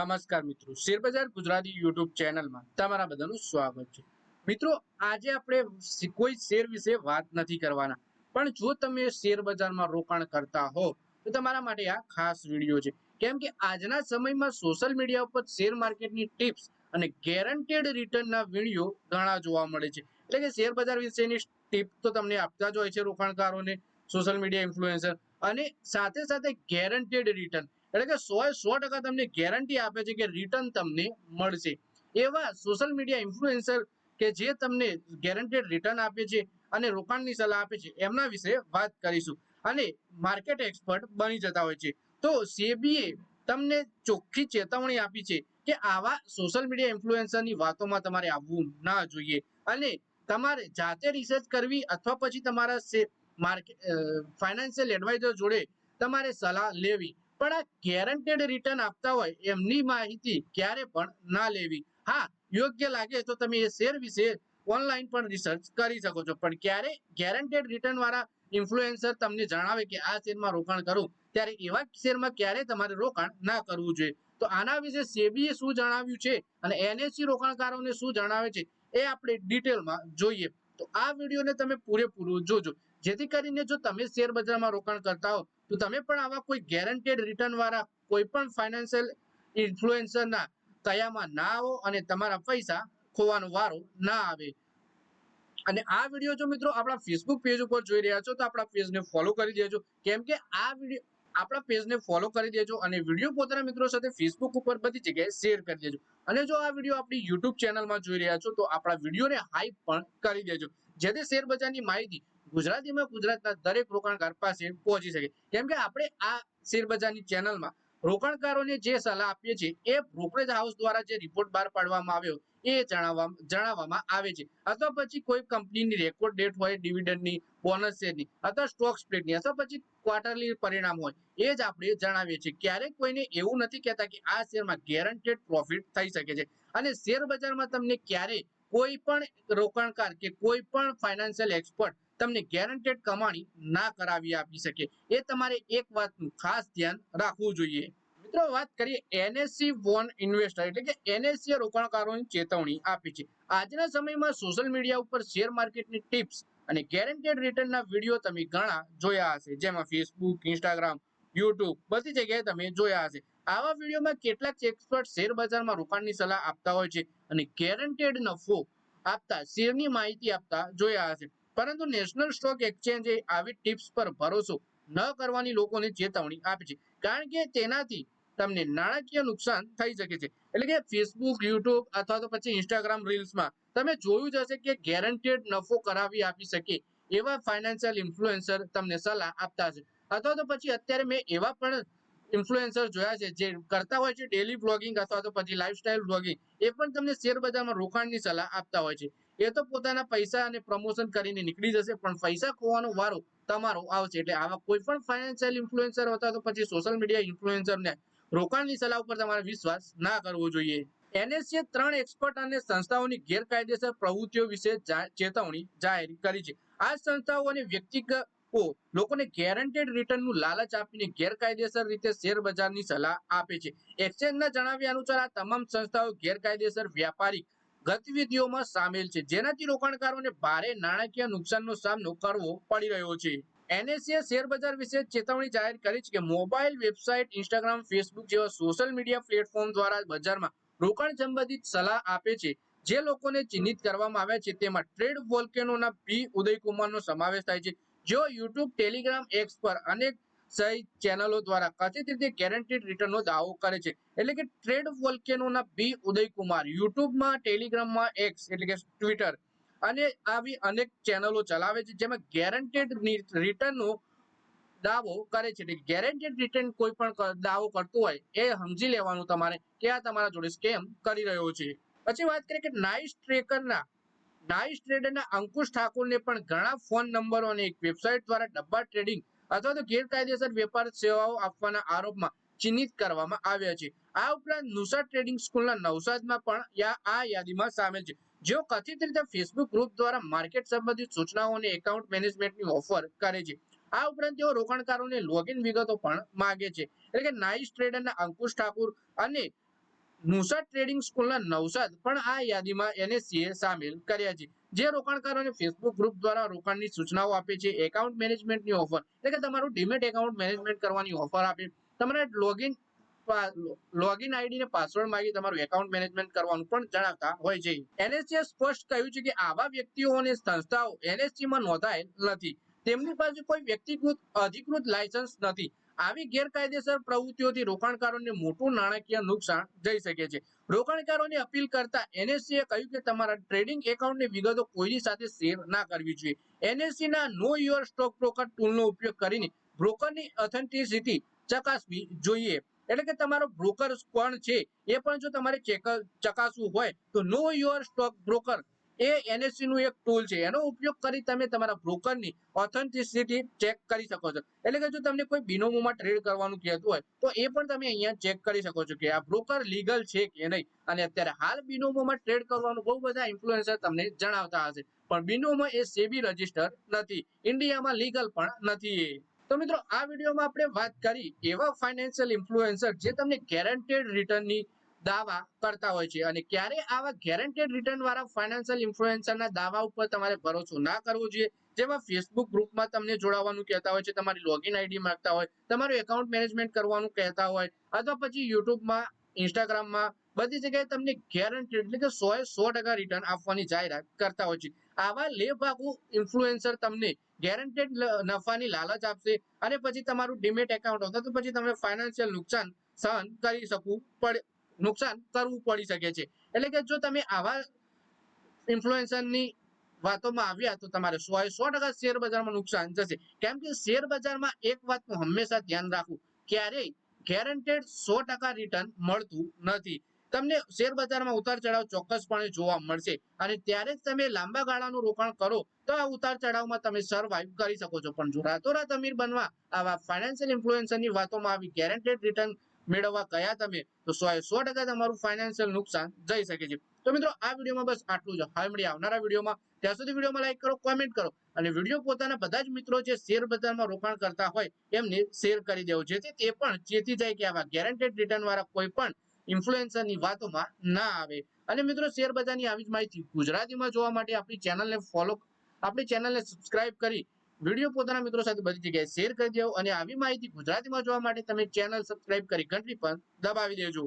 નમસ્કાર મિત્રો. શેરબજાર ગુજરાતી યુટ્યુબ ચેનલમાં તમારા બધાનું સ્વાગત છે. મિત્રો, આજે આપણે કોઈ શેર વિશે વાત નથી કરવાના. પણ જો તમે શેર બજારમાં રોકાણ કરતા હો, તો તમારા માટે આ ખાસ વીડિયો છે. કેમ કે આજના સમયમાં સોશિયલ મીડિયા ઉપર શેર માર્કેટની ટિપ્સ અને ગેરંટેડ રિટર્નના વીડિયો ઘણા જોવા મળે છે. એટલે કે શેર બજાર વિશેની ટિપ તો તમને આપતા જ હોય છે રોકાણકારોને, સોશિયલ મીડિયા ઇન્ફ્લુએન્સર. અને સાથે સાથે ગેરંટેડ રિટર્ન. એટલે કે સો એ સો ટકા તમને ગેરંટી આપે છે કે રિટર્ન તમને મળશે. એવા સોશિયલ મીડિયા ઇન્ફ્લુએન્સર કે જે તમને ગેરંટેડ રિટર્ન આપે છે અને રોકાણની સલાહ આપે છે, એમના વિશે વાત કરીશું. અને માર્કેટ એક્સપર્ટ બની જતા હોય છે. તો સેબીએ તમને ચોખ્ખી ચેતવણી આપી છે કે આવા સોશિયલ મીડિયા ઇન્ફ્લુએન્સરની વાતોમાં તમારે આવવું ના જોઈએ. અને તમારે જાતે રિસર્ચ કરવી અથવા પછી તમારા માર્કેટ ફાઇનાન્શિયલ એડવાઇઝર જોડે તમારે સલાહ લેવી. પણ આ ગેરંટેડ રિટર્ન આપતા હોય એમની માહિતી ક્યારે પણ ના લેવી. હા, યોગ્ય લાગે તો તમે એ શેર વિશે ઓનલાઈન પણ રિસર્ચ કરી શકો છો. પણ ક્યારે ગેરંટેડ રિટર્ન વાળા ઇન્ફ્લુએન્સર તમને જણાવે કે આ શેરમાં રોકાણ કરું, ત્યારે એવા શેરમાં ક્યારે તમારે રોકાણ ના કરવું જોઈએ? તો આના વિશે સેબીએ શું જણાવ્યું છે અને એનએસસી રોકાણકારોને શું જણાવે છે એ આપણે ડિટેલમાં જોઈએ. તો આ વિડીયોને તમે પૂરેપૂરું જોજો. જેથી કરીને જો તમે શેર બજારમાં રોકાણ કરતા હો, તો તમે પણ આવા કોઈ ગેરંટેડ રિટર્ન વાળા કોઈ પણ ફાઇનાન્શિયલ ઇન્ફ્લુએન્સરના કયામાં ના આવો અને તમારા પૈસા ખોવાનો વારો ના આવે. અને આ વીડિયો જો મિત્રો આપણા ફેસબુક પેજ ઉપર જોઈ રહ્યા છો, તો આપણા પેજને ફોલો કરી દેજો. કેમ કે આ વીડિયો આપણા પેજને ફોલો કરી દેજો અને વીડિયો પોતાના મિત્રો સાથે ફેસબુક ઉપર બધી જગ્યાએ શેર કરી દેજો. અને જો આ વીડિયો આપણી યુટ્યુબ ચેનલમાં જોઈ રહ્યા છો, તો આપણા વિડીયોને હાઈપ પણ કરી દેજો. જેથી શેર બજારની માહિતી ગુજરાતીમાં ગુજરાતના દરેક રોકાણકાર પાસે પહોંચી શકે. કેમ કે આપણે આ શેરબજારની ચેનલમાં રોકાણકારોને જે સલાહ આપીએ છીએ, એ બ્રોકરેજ હાઉસ દ્વારા જે રિપોર્ટ બહાર પાડવામાં આવ્યો, એ જણાવવા જણાવવામાં આવે છે. અથવા પછી કોઈ કંપનીની રેકોર્ડ ડેટ હોય ડિવિડન્ડની બોનસ શેરની અથવા સ્ટોક સ્પ્લિટની અથવા પછી ક્વાર્ટરલી પરિણામ હોય, એ જ આપણે જણાવીએ છીએ. ક્યારેક કોઈને એવું નથી કહેતા કે આ શેરમાં ગેરંટેડ પ્રોફિટ થઈ શકે છે. અને શેર બજારમાં તમને ક્યારેય કોઈ પણ રોકાણકાર કે કોઈ પણ ફાઇનાન્શિયલ એક્સપર્ટ તમને ગેરંટેડ કમાણી ના કરાવી આપી શકે. એ તમારે એક વાતનું ખાસ ધ્યાન રાખવું જોઈએ. મિત્રો, વાત કરીએ એનએસસી વોન ઇન્વેસ્ટર એટલે કે એનએસસી રોકાણકારોની ચેતવણી આપી છે. આજના સમયમાં સોશિયલ મીડિયા ઉપર શેર માર્કેટની ટિપ્સ અને ગેરંટેડ રિટર્નના વીડિયો તમે ઘણા જોયા હશે. જેમાં ફેસબુક ઇન્સ્ટાગ્રામ યુટ્યુબ બધી જગ્યાએ તમે જોયા હશે. આવા વિડીયોમાં કેટલાક એક્સપર્ટ શેર બજારમાં રોકાણની સલાહ આપતા હોય છે અને ગેરંટેડ નફો આપતા શેરની માહિતી આપતા જોયા હશે. પરંતુ નેશનલ સ્ટોક એક્સચેન્જે આવી ટિપ્સ પર ભરોસો ન કરવાની લોકોને ચેતવણી આપી છે. કારણ કે તેનાથી તમને નાણાકીય નુકસાન થઈ શકે છે. એટલે કે ફેસબુક યુટ્યુબ અથવા તો પછી ઇન્સ્ટાગ્રામ રીલ્સમાં તમે જોયું જ હશે કે ગેરંટેડ નફો કરાવી આપી શકે એવા ફાઇનાન્શિયલ ઇન્ફ્લુએન્સર તમને સલાહ આપતા છે અથવા તો પછી અત્યારે મેં એવા પણ ઇન્ફ્લુએન્સર જોયા છે જે કરતા હોય છે ડેલી બ્લોગિંગ અથવા તો પછી લાઇફસ્ટાઇલ બ્લોગિંગ એ પણ તમને શેર બજારમાં રોકાણની સલાહ આપતા હોય છે. એ તો પોતાના પૈસા અને પ્રમોશન કરીને નીકળી જશે, પણ પૈસા ખોવાનો વારો તમારો આવશે. એટલે આવા કોઈ પણ ફાઇનાન્શિયલ ઇન્ફ્લુએન્સર હતા તો પછી સોશિયલ મીડિયા ઇન્ફ્લુએન્સરને રોકાણની સલાહ ઉપર તમારે વિશ્વાસ ના કરવો જોઈએ. એનએસસીએ ત્રણ એક્સપર્ટ અને સંસ્થાઓની ગેરકાયદેસર પ્રવૃત્તિઓ વિશે ચેતવણી જાહેર કરી છે. આ સંસ્થાઓ અને વ્યક્તિગત લોકોને ગેરંટેડ રિટર્નનું લાલચ આપીને ગેરકાયદેસર રીતે શેર બજારની સલાહ આપે છે. એક્સચેન્જના જણાવ્યા અનુસાર આ તમામ સંસ્થાઓ ગેરકાયદેસર વ્યાપારિક ગતિવિધિઓમાં સામેલ છે. જેનાથી રોકાણકારોને ભારે નાણાકીય નુકસાનનો સામનો કરવો પડી રહ્યો છે. એનએસએ શેરબજાર વિશે ચેતવણી જાહેર કરી છે કે મોબાઈલ વેબસાઇટ, ઇન્સ્ટાગ્રામ, ફેસબુક જેવા સોશિયલ મીડિયા પ્લેટફોર્મ દ્વારા બજારમાં રોકાણ સંબંધિત સલાહ આપે છે. જે લોકોને ચિહ્નિત કરવામાં આવ્યા છે તેમાં ટ્રેડ વોલ્કેનોના પી. ઉદયકુમારનો સમાવેશ થાય છે. જેઓ યુટ્યુબ, ટેલિગ્રામ એક્સ પર અનેક સહિત ચેનલો દ્વારા કથિત રીતે ગેરંટીડ રિટર્નનો દાવો કરે છે. એટલે કે ટ્રેડ વોલ્કેનોના બી ઉદયકુમાર યુટ્યુબમાં ટેલિગ્રામમાં એક્સ એટલે કે ટ્વિટર અને આવી અનેક ચેનલો ચલાવે છે, જેમાં ગેરંટીડ રિટર્નનો દાવો કરે છે. એટલે ગેરંટેડ રિટર્ન કોઈ પણ દાવો કરતું હોય, એ સમજી લેવાનું તમારે કે આ તમારા જોડે સ્કેમ કરી રહ્યો છે. પછી વાત કરીએ કે નાઇસ ટ્રેકરના નાઇસ ટ્રેડરના અંકુશ ઠાકુરને પણ ઘણા ફોન નંબરો અને એક વેબસાઇટ દ્વારા ડબ્બા ટ્રેડિંગ અથવા તો ગેરકાયદેસર વેપાર સેવાઓ આપવાના આરોપમાં ચિહ્નિત કરવામાં આવ્યા છે. આ ઉપરાંત નુસા ટ્રેડિંગ સ્કૂલના નવસાદમાં પણ આ યાદીમાં સામેલ છે. જેઓ કથિત રીતે ફેસબુક ગ્રુપ દ્વારા માર્કેટ સંબંધિત સૂચનાઓ અને એકાઉન્ટ મેનેજમેન્ટની ઓફર કરે છે. આ ઉપરાંત તેઓ રોકાણકારોને લોગિન વિગતો પણ માંગે છે. એટલે કે નાઇસ ટ્રેડરના અંકુશ ઠાકુર અને નુસાદ ટ્રેડિંગ સ્કૂલના નવસાદ પણ આ યાદીમાં એનએસસીએ સામેલ કર્યા છે. જે રોકાણકારોને ફેસબુક ગ્રુપ દ્વારા રોકાણની સૂચનાઓ આપે છે એકાઉન્ટ મેનેજમેન્ટની ઓફર એટલે કે તમારું ડીમેટ એકાઉન્ટ મેનેજમેન્ટ કરવાની ઓફર આપે. તમારે લોગિન લોગિન આઈડી ને પાસવર્ડ માંગી તમારું એકાઉન્ટ મેનેજમેન્ટ કરવાનું પણ જણાવતા હોય છે. એનએસસીએ સ્પષ્ટ કહ્યું છે કે આવા વ્યક્તિઓ અને સંસ્થાઓ એનએસસી માં નોંધાયેલ નથી. તેમની પાસે કોઈ વ્યક્તિગત અધિકૃત લાયસન્સ નથી. આવી ગેરકાયદેસર પ્રવૃત્તિઓથી રોકાણકારોને મોટું નાણાકીય નુકસાન જઈ શકે છે. રોકાણકારોને અપીલ કરતા એનએસસી કહ્યું કે તમારા ટ્રેડિંગ એકાઉન્ટની વિગતો કોઈની સાથે શેર ના કરવી જોઈએ. એનએસસીના નો યોર સ્ટોક બ્રોકર ટૂલનો ઉપયોગ કરીને બ્રોકરની ઓથેન્ટિસિટી ચકાસવી જોઈએ. એટલે કે તમારો બ્રોકર કોણ છે એ પણ જો તમારે ચેક ચકાસવું હોય તો નો યોર સ્ટોક બ્રોકર એ એનએસસી નું એક ટૂલ છે. એનો ઉપયોગ કરી તમે તમારા બ્રોકરની ઓથેન્ટિસિટી ચેક કરી શકો છો. એટલે કે જો તમને કોઈ બિનોમોમાં ટ્રેડ કરવાનું કહેતું હોય, તો એ પણ તમે અહીંયા ચેક કરી શકો છો કે આ બ્રોકર લીગલ છે કે નહીં. અને અત્યારે હાલ બિનોમોમાં ટ્રેડ કરવાનું બહુ બધા ઇન્ફ્લુએન્સર તમને જણાવતા હશે. પણ બિનોમો એ સેબી રજિસ્ટર નથી. ઇન્ડિયામાં લીગલ પણ નથી એ. તો મિત્રો, આ વિડીયોમાં આપણે વાત કરી એવા ફાઇનાન્શિયલ ઇન્ફ્લુએન્સર જે તમને ગેરંટેડ રિટર્નની દાવા કરતા હોય છે. અને ક્યારે આવા ગેરંટેડ રિટર્ન વાળા ફાઇનાન્શિયલ ઇન્ફ્લુએન્સરના દાવા ઉપર તમારે ભરોસો ના કરવો જોઈએ? જેમાં ફેસબુક ગ્રુપમાં તમને જોડાવાનું કહેતા હોય છે, તમારી લોગિન આઈડી માંગતા હોય, તમારું એકાઉન્ટ મેનેજમેન્ટ કરવાનું કહેતા હોય, અથવા પછી યુટ્યુબમાં ઇન્સ્ટાગ્રામમાં બધી જગ્યાએ તમને ગેરંટેડ એટલે કે સો એ સો ટકા રિટર્ન આપવાની જાહેરાત કરતા હોય છે. આવા લેભાગુ ઇન્ફ્લુએન્સર તમને ગેરંટેડ નફાની લાલચ આપશે અને પછી તમારું ડીમેટ એકાઉન્ટ અથવા તો પછી તમે ફાઇનાન્શિયલ નુકસાન સહન કરી શકવું પડે નુકસાન કરવું પડી શકે છે. એટલે કે જો તમે આવા ઇન્ફ્લુએન્સરની વાતોમાં આવ્યા તો તમારે સો એ સો ટકા શેર બજારમાં નુકસાન જશે કેમ કે શેર બજારમાં એક વાતનું હંમેશા ધ્યાન રાખવું, ક્યારેય ગેરંટેડ સો ટકા રિટર્ન મળતું નથી. તમને શેર બજારમાં ઉતાર ચઢાવ ચોક્કસપણે જોવા મળશે અને ત્યારે જ તમે લાંબા ગાળાનું રોકાણ કરો તો આ ઉતાર ચઢાવમાં તમે સર્વાઈવ કરી શકો છો. પણ જો રાતોરાત અમીર બનવા આવા ફાઇનાન્શિયલ ઇન્ફ્લુએન્સરની વાતોમાં આવી ગેરંટેડ રિટર્ન મેળવવા ગયા તમે, તો સો એ સો ટકા તમારું ફાઇનાન્શિયલ નુકસાન જઈ શકે છે. તો મિત્રો, આ વિડીયોમાં બસ આટલું જ. હવે મળી આવનારા વિડીયોમાં. ત્યાં સુધી વિડીયોમાં લાઈક કરો કોમેન્ટ કરો અને વીડિયો પોતાના બધા જ મિત્રો જે શેર બજારમાં રોકાણ કરતા હોય, એમને શેર કરી દેવો. જેથી તે પણ ચેતી જાય કે આવા ગેરંટેડ રિટર્ન વાળા કોઈ પણ ઇન્ફ્લુએન્સરની વાતોમાં ના આવે. અને મિત્રો શેર બજારની આવી જ માહિતી ગુજરાતીમાં જોવા માટે આપણી ચેનલને ફોલો આપણી ચેનલને સબસ્ક્રાઇબ કરી વીડિયો પોતાના મિત્રો સાથે બધી જગ્યાએ શેર કરી દેવો અને આવી માહિતી ગુજરાતીમાં જોવા માટે તમે ચેનલ સબસ્ક્રાઇબ કરી ઘંટડી પણ દબાવી દેજો.